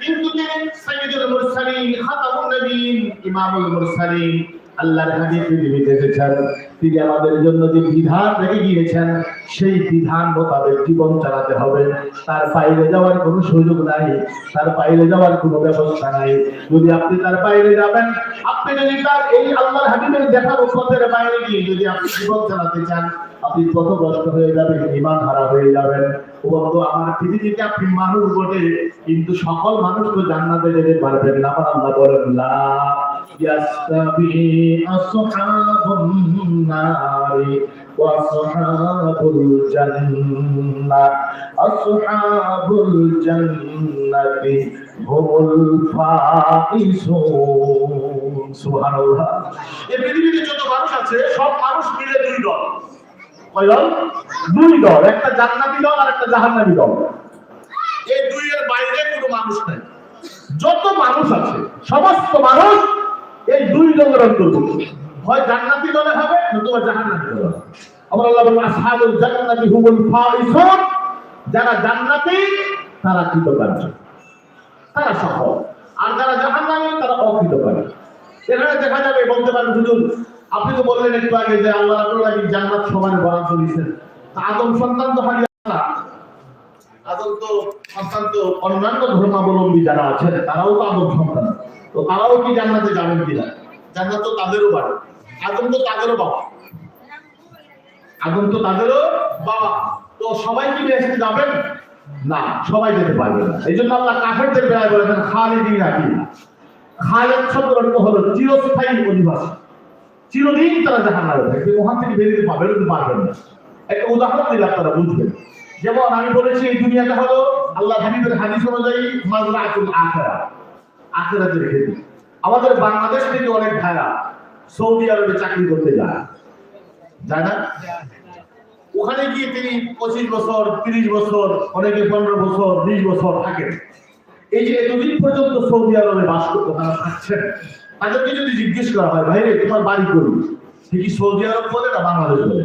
তিনি সাইয়্যিদুল মুরসালিন, খাতামুন নবীন, ইমামুল মুরসালিন। আল্লাহর হাবিব পৃথিবীতে এসেছেন তিনি আমাদের জন্য যে বিধান রেখে গিয়েছেন, সেই বিধান মোতাবেক জীবন চালাতে হবে। তার বাইরে যাওয়ার কোনো সুযোগ নাই, তার বাইরে যাওয়ার কোনো ব্যবস্থা নাই। যদি আপনি তার বাইরে যাবেন, আপনি যদি তার এই আল্লাহর হাবিবের দেখার পথের বাইরে গিয়ে যদি আপনি জীবন চালাতে চান আপনি পথভ্রষ্ট হয়ে যাবেন ইমান হারা হয়ে যাবেন। ও আমার পৃথিবীতে আপনি মানুষ বটে, কিন্তু সকল মানুষ তো জান্নাতে যেতে পারবেন না। আমার আল্লাহ বলেন এই পৃথিবীতে যত মানুষ আছে, সব মানুষ মিলে দুই দল। কয় দল দুই দল, একটা জান্নাতি দল আর একটা জাহান্নামী দল। এই দুইয়ের বাইরে কোনো মানুষ নাই। যত মানুষ আছে, সমস্ত মানুষ এই দুই দলের অন্তর্ভুক্ত। হয় জান্নাতি দলে হবে, নতুবা জাহান্নামী দলে হবে। আমার আল্লাহ বলেন, আসহাবুল জান্নাতি হুমুল ফাইজুন যারা জান্নাতি, তারা কৃতকার্য। তারা সফল। আর যারা জাহান্নামী, তারা অকৃতকার্য। এখানে দেখা যাবে, বলতে পারেন, হুজুর আপনি তো বললেন একটু আগে যে আল্লাহ রাব্বুল আলামিন জান্নাত সমান বরাদ্দ দিয়েছেন। আদম সন্তান তো হারিয়ে আদম তো সন্তান তো অন্যান্য ধর্মাবলম্বী যারা আছেন, তারাও তো আদম সন্তান। তো তারাও কি জান্নাতে যাবেন কিনা? জান্নাত তো তাদেরও বাড়ি। আদম তো তাদেরও বাবা। আদম তো তাদেরও বাবা। তো সবাই কি বেহেশতে যাবেন? না, সবাই যেতে পারবে না। এই জন্য আল্লাহ কাফেরদের বেলায় বলেছেন, খালিদিন রাখি খালেদ শব্দ হলো চিরস্থায়ী অধিবাসী। চিরদিন তারা জাহান নামে থাকবে ওখান থেকে বেরিয়ে কিন্তু পারবেন না। একটা উদাহরণ দিলে আপনারা বুঝবেন। যেমন আমি বলেছি, এই দুনিয়াটা হলো আল্লাহ হাবিবের হাদিস অনুযায়ী মাজরা আকুল আখেরা আখেরাতের খেতে আমাদের বাংলাদেশ থেকে অনেক ভাইরা সৌদি আরবে চাকরি করতে যায়। যায় না? ওখানে গিয়ে তিনি পঁচিশ বছর, তিরিশ বছর, অনেকে পনেরো বছর, বিশ বছর থাকেন। এই যে এতদিন পর্যন্ত সৌদি আরবে বাস করতে, তারা থাকছেন তাদেরকে যদি জিজ্ঞেস করা হয় ভাই রে তোমার বাড়ি করি সে কি সৌদি আরব বলে না বাংলাদেশ বলে?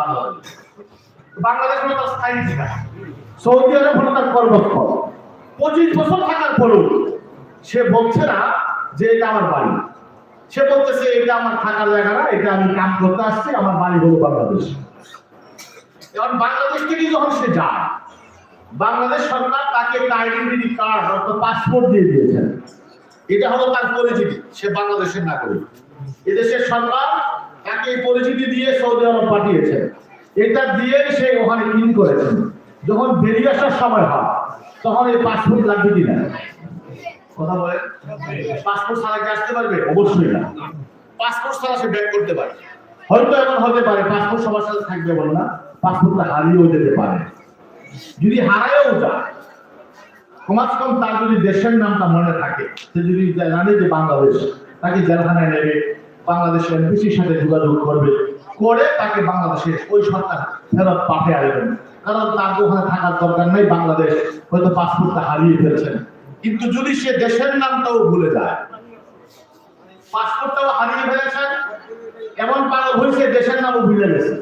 বাংলাদেশ। বাংলাদেশ হলো তার স্থায়ী ঠিকানা। সৌদি আরব হলো তার কর্মস্থল। পঁচিশ বছর থাকার পরেও সে বলছে না যে এটা আমার বাড়ি। সে বলতেছে, এটা আমার থাকার জায়গা না, এটা আমি কাম করতে আসছি, আমার বাড়ি হলো বাংলাদেশ। এখন বাংলাদেশ থেকে যখন সে যায় বাংলাদেশ সরকার তাকে একটা কার্ড অর্থাৎ পাসপোর্ট দিয়ে দিয়েছেন। এটা হলো তার পরিচিতি, সে বাংলাদেশের নাগরিক। এদেশের সরকার তাকে এই পরিচিতি দিয়ে সৌদি আরব পাঠিয়েছে এটা দিয়ে সে ওখানে ইন করেছেন। যখন বেরিয়ে আসার সময় হয়, তখন এই পাসপোর্ট লাগবে কিনা? কথা বলে পাসপোর্ট ছাড়া কি আসতে পারবে? অবশ্যই না। পাসপোর্ট ছাড়া সে ব্যাক করতে পারে। হয়তো এমন হতে পারে, পাসপোর্ট সবার সাথে থাকবে বলে না। পাসপোর্টটা হারিয়েও যেতে পারে। যদি হারায়ও যায় কমাস কম তার যদি দেশের নামটা মনে থাকে, সে যদি জানে যে বাংলাদেশ তাকে জেলখানায় নেবে বাংলাদেশের এমপিসির সাথে যোগাযোগ করবে, করে তাকে বাংলাদেশে ওই সরকার ফেরত পাঠিয়ে আসবেন কারণ তার ওখানে থাকার দরকার নেই, বাংলাদেশ হয়তো পাসপোর্টটা হারিয়ে ফেলছেন। কিন্তু যদি সে দেশের নামটাও ভুলে যায়, পাসপোর্টটাও হারিয়ে ফেলেছেন, এমন পাগল হয়েছে দেশের নামও ভুলে গেছে।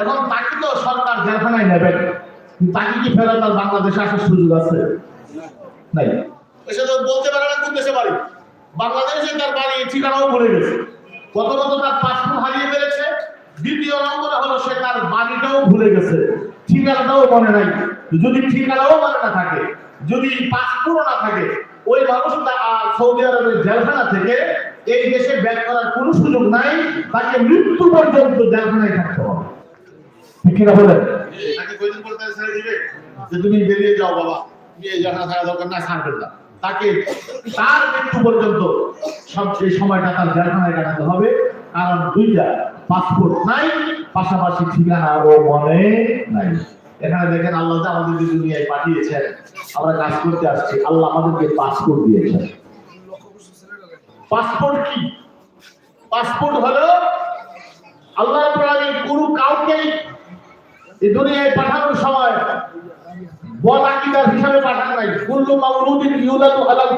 এখন তাকে তো সরকার জেলখানায় নেবেন। কিন্তু তাকে কি ফেরত আর বাংলাদেশে আসার সুযোগ আছে? নাই। সে তো বলতে পারে না বাড়ি। বাংলাদেশে তার বাড়ি ঠিকানাও ভুলে গেছে। তার পাসপোর্ট হারিয়ে ফেলেছে। দ্বিতীয় হলো সে তার বাড়িটাও ভুলে গেছে। ঠিকানাটাও মনে নাই। যদি ঠিকানাও মনে না থাকে, যদি পাসপোর্ট না থাকে, ওই মানুষটা সৌদি আরবের জেলখানা থেকে এই দেশে ব্যাক করার কোনো সুযোগ নাই। তাকে মৃত্যু পর্যন্ত জেলখানায় থাকতে হবে। কারণ দুইটা পাসপোর্ট নাই, পাশাপাশি ঠিকানাও মনে নাই। এখানে দেখেন আল্লাহ যে আমাদেরকে দুনিয়ায় পাঠিয়েছেন। আমরা কাজ করতে আসছি। আল্লাহ আমাদেরকে পাসপোর্ট দিয়েছেন। পাসপোর্ট কি? পাসপোর্ট হলো আল্লাহ এই দুনিয়ায় পাঠানোর সময় হিসাবে পাঠান নাই। কুল্লু মাউলুদিন ইউলাদু আলাল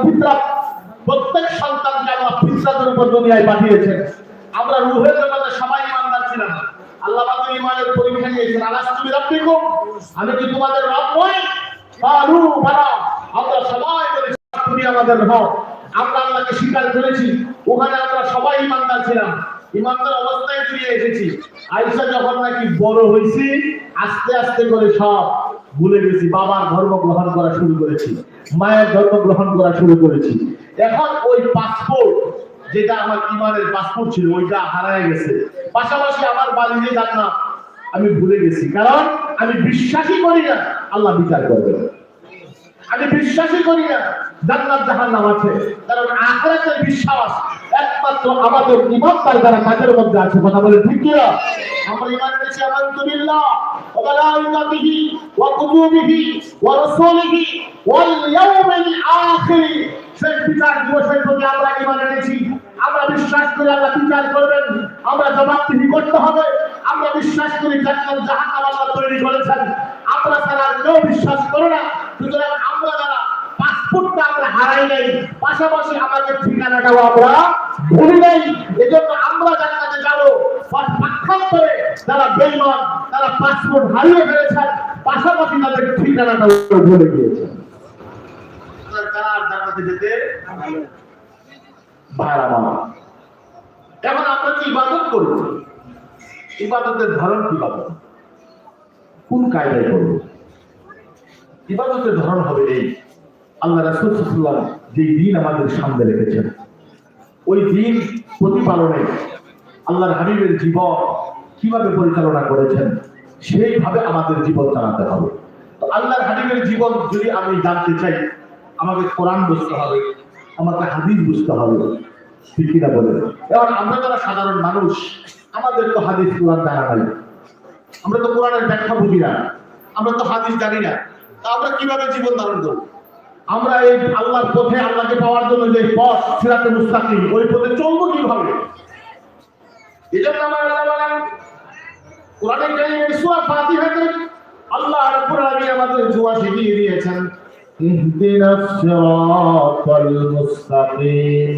প্রত্যেক সন্তানকে আল্লাহ ফিতরাতের উপর দুনিয়ায় পাঠিয়েছেন। আমরা রূহের জগতে সবাই ইমানদার ছিলাম। আল্লাহ ইমানের পরীক্ষা নিয়েছেন আলাস তুমি রাব্বিকুম আমি কি তোমাদের রব নই? আমরা সবাই আমাদের হক আমরা আল্লাহকে স্বীকার করেছি। ওখানে আমরা সবাই ইমানদার ছিলাম। ইমানদার অবস্থায় ফিরে এসেছি। যখন নাকি বড় হয়েছি, আস্তে আস্তে করে সব ভুলে গেছি। বাবার ধর্ম গ্রহণ করা শুরু করেছি। মায়ের ধর্ম গ্রহণ করা শুরু করেছি। এখন ওই পাসপোর্ট যেটা আমার ইমানের পাসপোর্ট ছিল, ওইটা হারায় গেছে। পাশাপাশি আমার বাড়ি যে জান্নাত আমি ভুলে গেছি। কারণ আমি বিশ্বাসই করি না, আল্লাহ বিচার করবে। আমি বিশ্বাসই করি না, জান্নাত জাহান্নাম আছে। কারণ আখিরাতের বিশ্বাস একমাত্র আমাদের ইমানদার যারা কাজের মধ্যে আছে, কথা বলে ঠিক কি না আমরা ইমান এনেছি আমানতু বিল্লাহ ওয়া মালাইকাতিহি ওয়া কুতুবিহি ওয়া রাসূলিহি ওয়াল ইয়াউমিল আখির। শেষ বিচার দিবসের প্রতি আমরা ইমান এনেছি। আমরা বিশ্বাস করি আল্লাহ বিচার করবেন। আমরা জবাবদিহি করতে হবে। আমরা বিশ্বাস করি বিশ্বাস করে না। সুতরাং হারাই নাই, পাশাপাশি আমাদের ঠিকানাটাও আমরা এজন্য আমরা তারা পাসপোর্ট হারিয়ে ফেলেছেন, পাশাপাশি তাদের ভুলে যেতে? এখন আমরা কি ইবাদত করব? ইবাদতের ধরন কি পাবো কোন কায়দায় করব? ইবাদতের ধরন হবে এই। আল্লাহ রাসূল যে দিন আমাদের সামনে রেখেছেন ওই দিন প্রতিপালনে আল্লাহর হাবিবের জীবন কীভাবে পরিচালনা করেছেন, সেইভাবে আমাদের জীবন চালাতে হবে। আল্লাহর হাবিবের জীবন যদি আমি জানতে চাই, আমাকে কোরআন বুঝতে হবে, আমাকে হাদিস বুঝতে হবে। কিনা বলে এবার আমরা যারা সাধারণ মানুষ, আমাদের তো হাদিস কোরআন জানা নাই। আমরা তো কোরআনের ব্যাখ্যা বুঝি না। আমরা তো হাদিস জানি না। আমরা কীভাবে জীবন ধারণ করব? আমরা এই আল্লাহর পথে আল্লাহকে পাওয়ার জন্য যে পথ সিরাতে মুস্তাকিম ওই পথে চলবো কিভাবে এই জন্য আমার আল্লাহ বলেন কোরআনে কারিমের সূরা ফাতিহাতে আল্লাহ রাব্বুল আলামিন আমাদের দোয়া শিখিয়ে দিয়েছেন ইহদিনাস সিরাতাল মুস্তাকিম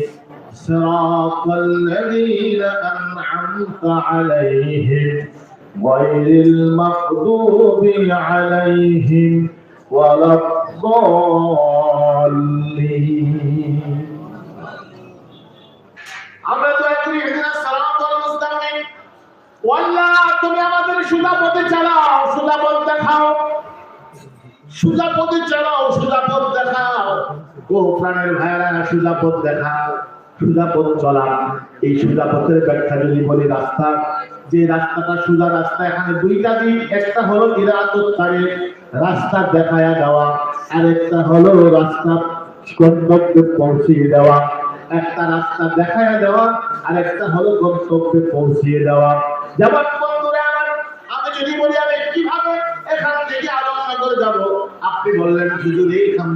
صراط الذين أنعمت عليهم غير المغضوب عليهم ولا الضالين আমরা তো একটু ইহদিনাস সিরাতাল মুস্তাকিম ওয়াল্লাহ তুমি আমাদের সুদা পথে চালাও সুদা পথ দেখাও সুদা পথে চালাও সুদা পথ দেখাও ও প্রাণের ভাইরা সুদা পথ দেখাও সুদা পথ চলা এই সুদা পথের ব্যাখ্যা যদি বলি রাস্তা যে রাস্তাটা সুদা রাস্তা এখানে দুইটা দিক একটা হলো ইরাতত তারে রাস্তা দেখায়া দেওয়া আর একটা হলো রাস্তা গন্তব্যে পৌঁছিয়ে দেওয়া। একটা রাস্তা দেখায়া দেওয়া আর একটা হলো গন্তব্যে পৌঁছিয়ে দেওয়া। যেমন আমার, আমি যদি এখান আপনি বললেন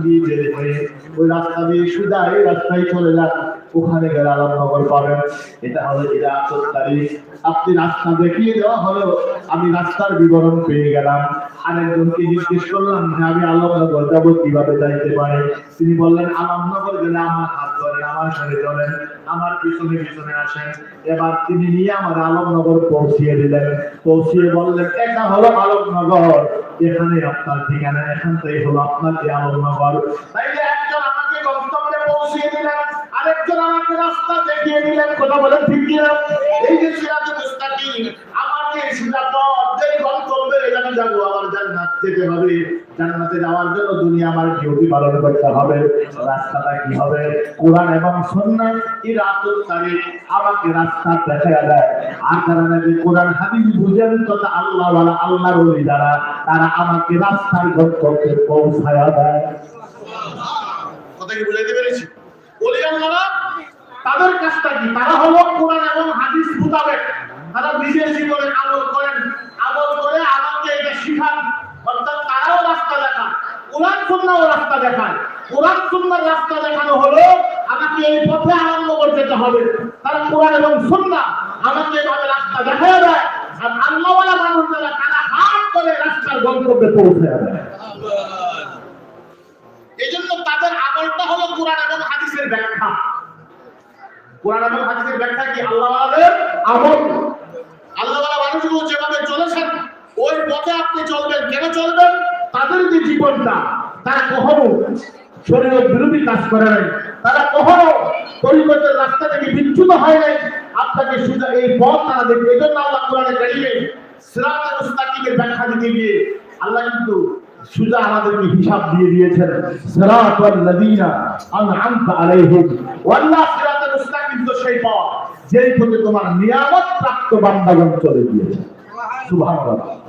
দিয়ে যেতে পারে। ওই রাস্তা দিয়ে সুদা, এই রাস্তায় চলে যান ওখানে গেলে আলমনগর পাবেন। এটা হলো এরা আততারি আপনি রাস্তা দেখিয়ে দেওয়া হলো আমি রাস্তার বিবরণ পেয়ে গেলাম। আরেকজনকে জিজ্ঞেস করলাম যে আমি আলমনগর যাব, কীভাবে যাইতে পারে? তিনি বললেন আলমনগর গেলে আমার হাত ধরেন আমার সাথে চলেন, আমার পিছনে পিছনে আসেন। এবার তিনি নিয়ে আমার আলমনগর পৌঁছিয়ে দিলেন। পৌঁছিয়ে বললেন, এটা হলো আলমনগর এখানে আপনার ঠিকানা এখান থেকে হলো আপনার এই আলমনগর তাইলে একজন আমাকে গন্তব্যে পৌঁছিয়ে দিলেন। আরেকজন আমাকে রাস্তা দেখিয়ে দিলেন, কথা বলেন ঠিক কিনা? এই যে মুস্তাকিম যে গন্তব্যে যাব আমার জান্নাত যেতে হবে। জান্নাতে যাওয়ার জন্য দুনিয়া আমার করতে হবে। রাস্তাটা কি হবে? কোরআন এবং এই রাতুল তারিখ? আমাকে রাস্তা দেখায় দেয়। আর কোরআন বুঝেন আল্লাহ আল্লাহর তারা আমাকে রাস্তার গন্তব্যে পৌঁছায়া দেয়। কথা কি বুঝাইতে পেরেছি? তাদের কাজটা কি? তারা হলো কোরআন এবং হাদিস মোতাবেক। তারা নিজের জীবনে আমল করেন। আমল করে আমাকে এটা শিখান। অর্থাৎ তারাও রাস্তা দেখান। কোরআন সুন্নাও রাস্তা দেখায় কোরআন সুন্নার রাস্তা দেখানো হলো, আমাকে এই পথে আনন্দ করে যেতে হবে। তারা কোরআন এবং সুন্না আমাকে এভাবে রাস্তা দেখায় দেয়। আর আল্লাহওয়ালা মানুষ যারা তারা হাত করে রাস্তার গন্তব্যে পৌঁছে দেয় এই জন্য তাদের আমলটা হলো কোরআন এবং হাদিসের ব্যাখ্যা। কোরআন এবং হাদিসের ব্যাখ্যা কি আল্লাহওয়ালাদের আমল আল্লাহওয়ালা মানুষগুলো যেভাবে চলেছেন, ওই পথে আপনি চলবেন, কেন চলবেন? তাদের যে জীবনটা, তারা কখনো শরীর বিরোধী কাজ করে নাই, তারা কখনো তরিকতের রাস্তা থেকে বিচ্যুত হয় নাই। আপনাকে শুধু এই পথ তারা দেখবে এই জন্য আল্লাহ কোরআনে কারিমে সিরাতাল মুস্তাকিমের ব্যাখ্যা দিতে গিয়ে আল্লাহ কিন্তু সুজা আমাদেরকে হিসাব দিয়ে দিয়েছেন সিরাতাল লাযিনা আনআমতা আলাইহিম। ওয়াল্লাহ সিরাতাল মুস্তাকিম সেই পথ, যেই পথে তোমার নিয়ামত প্রাপ্ত বান্দাগণ চলে গিয়েছে। সুবহানাল্লাহ।